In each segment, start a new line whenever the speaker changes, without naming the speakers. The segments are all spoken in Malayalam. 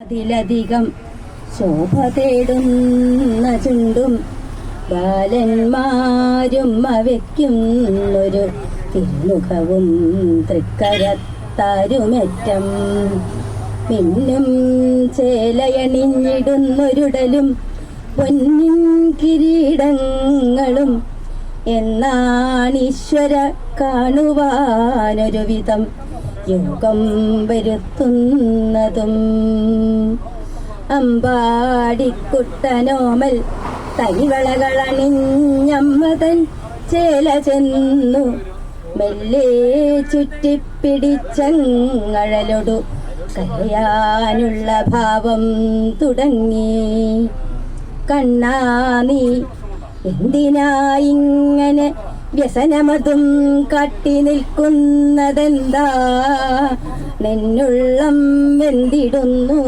അതിലധികം ശോഭ തേടുന്ന ചുണ്ടും ബാലന്മാരും അവയ്ക്കുന്നൊരു തിരുമുഖവും തൃക്കരത്താരുമറ്റം. പിന്നും ചേലയണിഞ്ഞിടുന്നൊരുടലും പൊന്നിൻ കിരീടങ്ങളും എന്നാണീശ്വര കാണുവാനൊരു വിധം യോഗം വരുത്തുന്നതും. അമ്പാടിക്കുട്ടനോമൽ തൈവളകളണിഞ്ഞമ്മതൻ ചേല ചെന്നു. മെല്ലെ ചുറ്റിപ്പിടിച്ചങ്ങഴലൊടു കരയാനുള്ള ഭാവം തുടങ്ങി. കണ്ണാ നീ എന്തിനാ ഇങ്ങനെ വ്യസനമതും കാട്ടി നിൽക്കുന്നതെന്താ? നിന്നുള്ളം വെന്തിടുന്നു.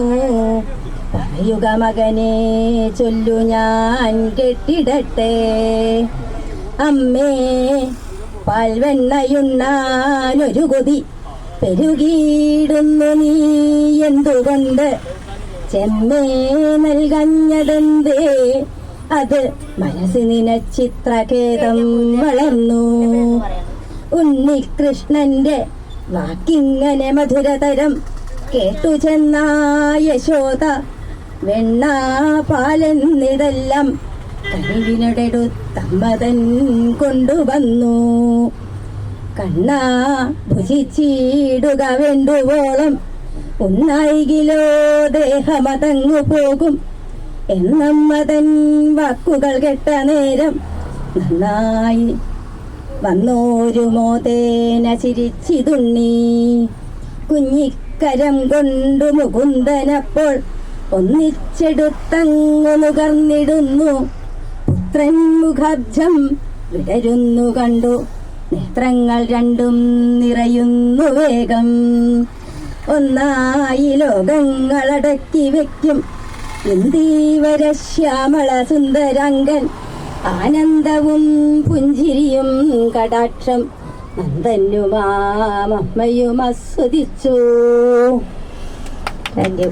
പറയുക മകനെ ചൊല്ലു ഞാൻ കെട്ടിടട്ടെ. അമ്മേ പാൽവെണ്ണയുണ്ണാനൊരു കൊതി പെരുകിയിടുന്നു നീ എന്തുകൊണ്ട്? ചെമ്മേ നൽകഞ്ഞതെന്തേ? അത് മനസ്സിന് ചിത്രഖേദം വളർന്നു. ഉണ്ണി കൃഷ്ണന്റെ വാക്കിങ്ങനെ മധുരതരം കേട്ടു ചെന്നായ യശോദ വെണ്ണ പാലെന്നിതെല്ലാം തമ്മതൻ കൊണ്ടുവന്നു. കണ്ണാ ഭുജിച്ചിടുക വേണ്ടുവോളം ഉണ്ണായികിലോ ദേഹമതങ്ങു പോകും. എന്നമ്മതൻ വാക്കുകൾ കേട്ട നേരം നന്നായി വന്നോരു മോതേന ചിരിച്ചിതുണ്ണി. കുഞ്ഞിക്കരം കൊണ്ടു മുകുന്ദനപ്പോൾ ഒന്നിച്ചെടുത്തങ്ങു നുകർന്നിടുന്നു. പുത്രൻ മുഖാബ്ജം വിടരുന്നു കണ്ടു. നേത്രങ്ങൾ രണ്ടും നിറയുന്നു വേഗം. ഒന്നായി ലോകങ്ങളടക്കി വെക്കും. ഇന്ദീവര ശ്യാമള സുന്ദരാംഗൻ ആനന്ദവും പുഞ്ചിരിയും കടാക്ഷം നന്ദനുമാമമ്മയും ആസ്വദിച്ചു. Thank you.